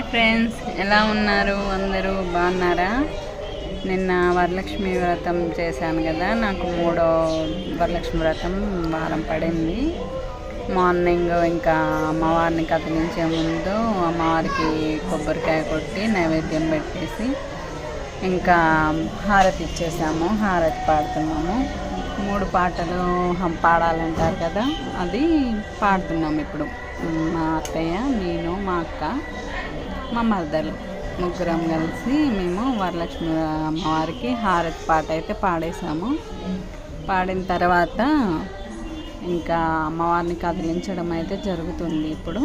Hi friends ఎలా ఉన్నారు? అందరూ బాగున్నారా? నిన్న వరలక్ష్మి వ్రతం చేశాను కదా నాకు మూడో వరలక్ష్మి వ్రతం వారం పడింది. మార్నింగ్ ఇంకా అమ్మవారిని కదిలించే ముందు అమ్మవారికి కొబ్బరికాయ కొట్టి నైవేద్యం పెట్టేసి ఇంకా హారతి ఇచ్చేసాము హారతి పాడుతున్నాము. మూడు పాటలు పాడాలంటారు కదా అది పాడుతున్నాం ఇప్పుడు. మా అత్తయ్య నేను మా అక్క. మా మరదలు ముగ్గురం కలిసి మేము వరలక్ష్మి అమ్మవారికి హారతి పాట అయితే పాడేసాము పాడిన తర్వాత ఇంకా అమ్మవారిని కదిలించడం అయితే జరుగుతుంది ఇప్పుడు.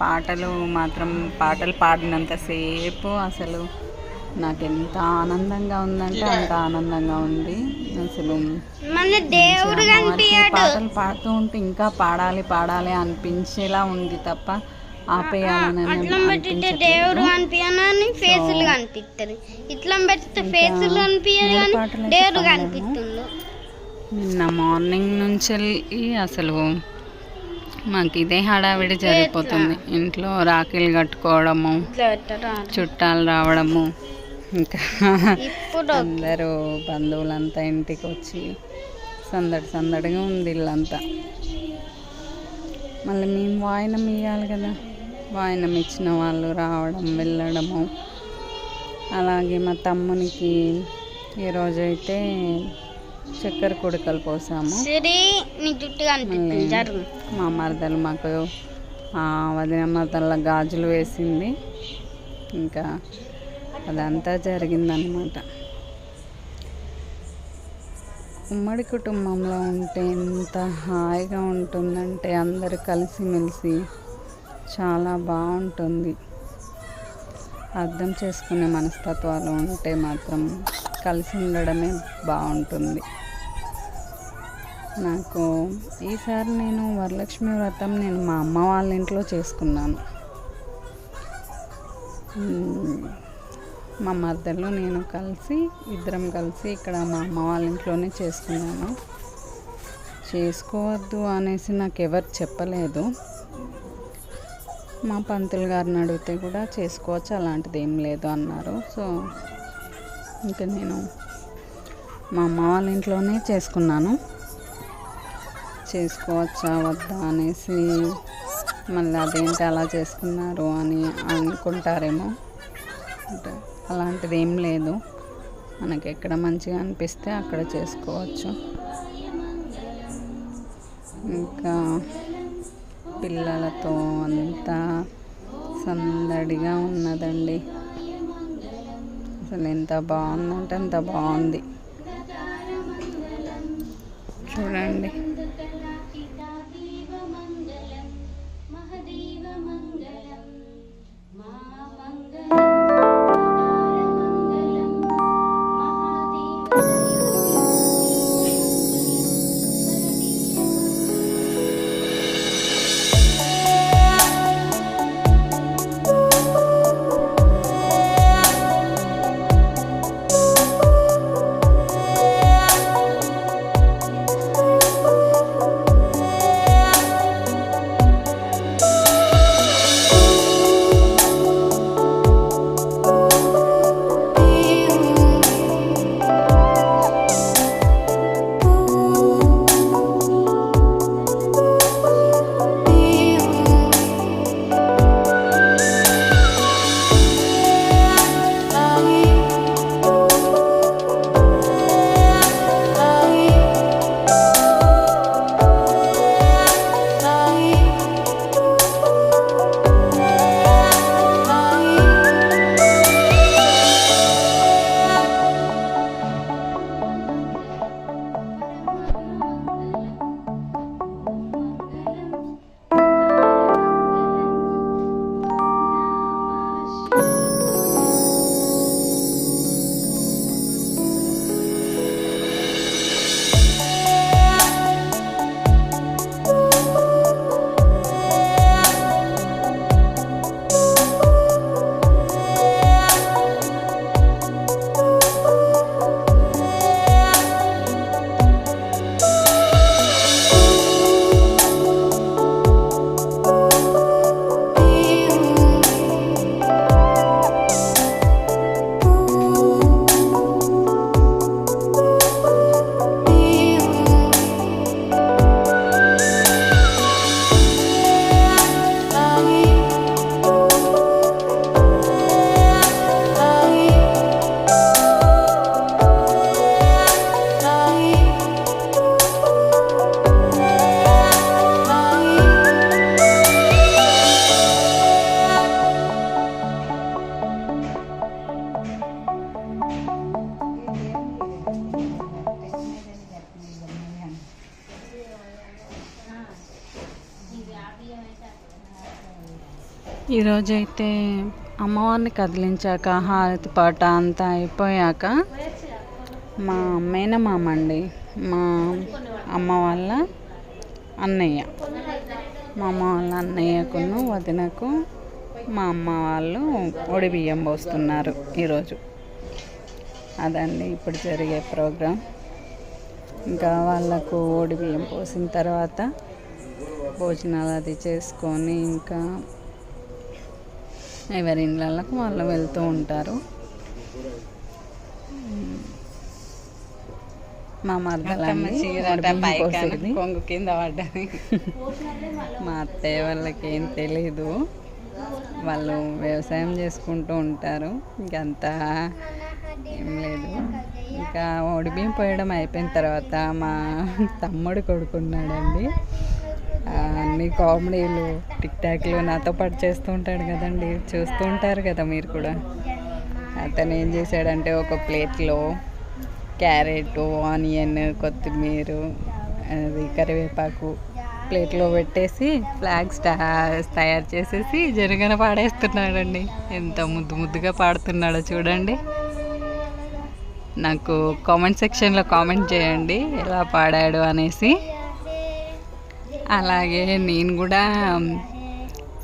పాటలు మాత్రం పాటలు పాడినంతసేపు అసలు నాకు ఎంత ఆనందంగా ఉందంటే అంత ఆనందంగా ఉంది. అసలు పాటలు పాడుతూ ఉంటే ఇంకా పాడాలి పాడాలి అనిపించేలా ఉంది తప్ప ఆపేయాలని అట్లా పెట్టితే దేవుడు కనిపించని ఫేసులు కనిపిస్తారు ఇట్లా ఫేసులు కనిపించదు మూడు కానీ పాటలు అయితే దేవుడు పాడాము. కనిపిస్తుండు నిన్న మార్నింగ్ నుంచి అసలు మాకు ఇదే హడావిడి జరిగిపోతుంది. ఇంట్లో రాఖీలు కట్టుకోవడము చుట్టాలు రావడము ఇంకా అందరూ బంధువులంతా ఇంటికి వచ్చి సందడి సందడిగా ఉంది ఇల్లంతా. మళ్ళీ మేము వాయినం ఇవ్వాలి కదా. వాయినం ఇచ్చిన వాళ్ళు రావడం వెళ్ళడము. అలాగే మా తమ్మునికి ఈరోజైతే చక్కెర కుడకలు పోసాము. మా మరదలు మాకు ఆ, వదిన మరదల గాజులు వేసింది. ఇంకా అదంతా జరిగిందనమాట ఉమ్మడి కుటుంబంలో ఉంటే ఎంత హాయిగా ఉంటుందంటే అందరూ కలిసిమెలిసి చాలా బాగుంటుంది. అర్థం చేసుకునే మనస్తత్వాలు ఉంటే మాత్రం కలిసి ఉండడమే బాగుంటుంది. నాకు ఈసారి నేను వరలక్ష్మి వ్రతం నేను మా అమ్మ వాళ్ళ ఇంట్లో చేసుకున్నాను. మా మద్దలు నేను కలిసి ఇద్దరం కలిసి ఇక్కడ మా అమ్మ వాళ్ళ ఇంట్లోనే చేసుకున్నాను. చేసుకోవద్దు అనేసి నాకు ఎవరు చెప్పలేదు. మా పంతులు గారిని అడిగితే కూడా చేసుకోవచ్చు అలాంటిది ఏం లేదు అన్నారు. సో ఇంకా నేను మా అమ్మ వాళ్ళ ఇంట్లోనే చేసుకున్నాను. చేసుకోవచ్చా వద్దా అనేసి మళ్ళీ అదేంటి అలా చేసుకున్నారు అని అనుకుంటారేమో. అంటే అలాంటిది ఏం లేదు. మనకి ఎక్కడ మంచిగా అనిపిస్తే అక్కడ చేసుకోవచ్చు. ఇంకా పిల్లలతో అంతా సందడిగా ఉన్నదండి. అసలు ఎంత బాగుందంటే అంత బాగుంది. చూడండి. ఈరోజు అయితే అమ్మవారిని కదిలించాక హారతి పాట అంతా అయిపోయాక మా మేనమామ అండి మా అమ్మ వాళ్ళ అన్నయ్య మా అమ్మ వాళ్ళ అన్నయ్యకును వదినకు మా అమ్మ వాళ్ళు ఒడి బియ్యం పోస్తున్నారు ఈరోజు. అదండి ఇప్పుడు జరిగే ప్రోగ్రాం. ఇంకా వాళ్ళకు ఓడి బియ్యం పోసిన తర్వాత భోజనాలు అది చేసుకొని ఇంకా ఎవరి ఇళ్ళకు వాళ్ళు వెళ్తూ ఉంటారు. మా పోసేది. కొంగు కింద పడ్డది. మా అత్తయ్య వాళ్ళకి ఏం తెలీదు. వాళ్ళు వ్యవసాయం చేసుకుంటూ ఉంటారు. ఇంకంతా ఏం లేదు. ఇంకా ఓడి బియ్యం పోయడం అయిపోయిన తర్వాత మా తమ్ముడు కొడుకున్నాడండి. అన్ని కామెడీలు టిక్ టాక్లు నాతో పాటు చేస్తూ ఉంటాడు కదండి. చూస్తూ ఉంటారు కదా మీరు కూడా. అతను ఏం చేశాడంటే ఒక ప్లేట్లో క్యారెట్ ఆనియన్ కొత్తిమీర అది కరివేపాకు ప్లేట్లో పెట్టేసి ఫ్లాగ్స్ తయారు చేసేసి జరగన పాడేస్తున్నాడండి. ఎంత ముద్దు ముద్దుగా పాడుతున్నాడో చూడండి. నాకు కామెంట్ సెక్షన్లో కామెంట్ చేయండి ఎలా పాడాడు అనేసి. అలాగే నేను కూడా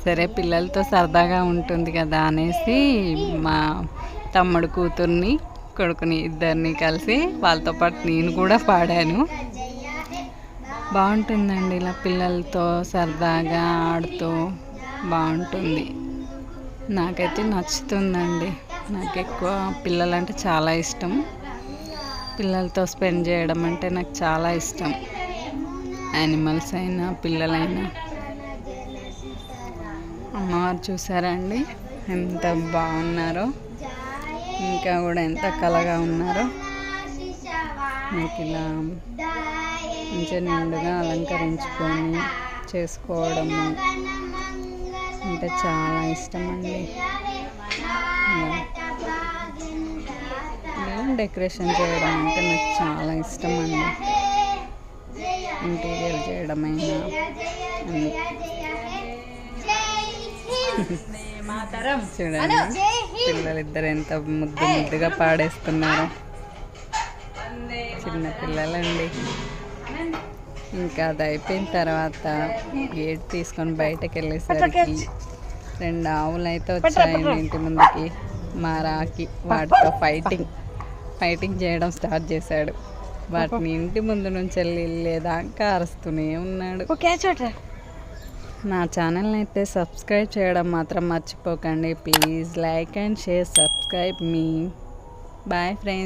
సరే పిల్లలతో సరదాగా ఉంటుంది కదా అనేసి మా తమ్ముడు కూతుర్ని కొడుకుని ఇద్దరిని కలిసి వాళ్ళతో పాటు నేను కూడా పాడాను. బాగుంటుందండి ఇలా పిల్లలతో సరదాగా ఆడుతూ బాగుంటుంది. నాకైతే నచ్చుతుందండి. నాకు ఎక్కువ పిల్లలంటే చాలా ఇష్టం. పిల్లలతో స్పెండ్ చేయడం అంటే నాకు చాలా ఇష్టం. యానిమల్స్ అయినా పిల్లలైనా. అమ్మవారు చూసారా అండి? ఎంత బాగున్నారో. ఇంకా కూడా ఎంత కలగా ఉన్నారో. నాకు ఇలా మంచిగా నిండుగా అలంకరించుకొని చేసుకోవడము అంటే చాలా ఇష్టం అండి డెకరేషన్ చేయడం అంటే నాకు చాలా ఇష్టం అండి ఇంటీరియర్ చేయడమైనా. చూడండి పిల్లలిద్దరు ఎంత ముద్దు ముద్దుగా పాడేస్తున్నారు. చిన్న పిల్లలండి. ఇంకా అది అయిపోయిన తర్వాత గేట్ తీసుకొని బయటకు వెళ్ళేసరికి రెండు ఆవులు అయితే వచ్చాయండి ఇంటి ముందుకి. మా రాకి వాటితో ఫైటింగ్ ఫైటింగ్ చేయడం స్టార్ట్ చేశాడు. వాటిని ఇంటి ముందు నుంచి వెళ్ళి వెళ్ళేదాకా అరుస్తూనే ఉన్నాడు. నా ఛానల్ని అయితే సబ్స్క్రైబ్ చేయడం మాత్రం మర్చిపోకండి. Please like and share subscribe me. Bye friends.